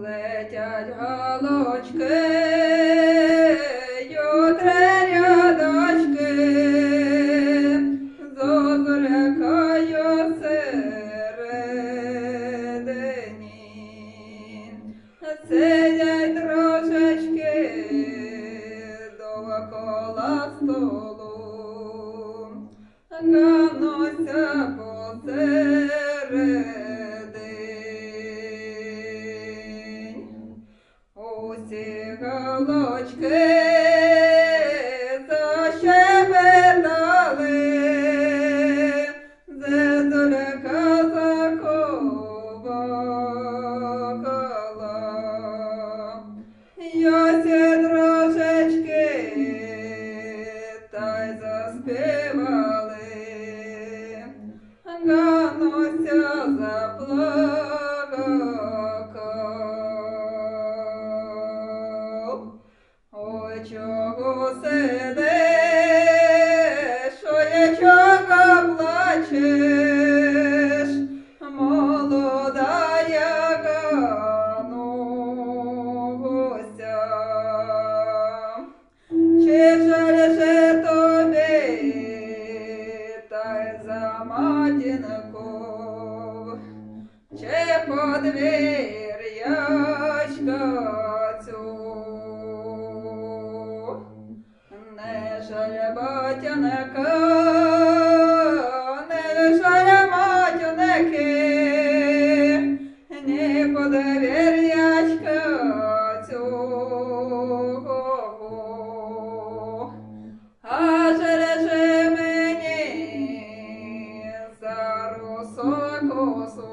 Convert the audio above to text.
Летять галочки, ютре рядочки, зозулякаю середині. Сидять трошечки довкола столу, гануся посередині. Усі чого сидиш, ой, чого плачеш, молодая гануся. Чи жаль тобі, та й за матінку, чи подвір'ячка Не жаль батяника, не жаль матюники, ні подвір'ячка цього. А жережи мені за русу косу,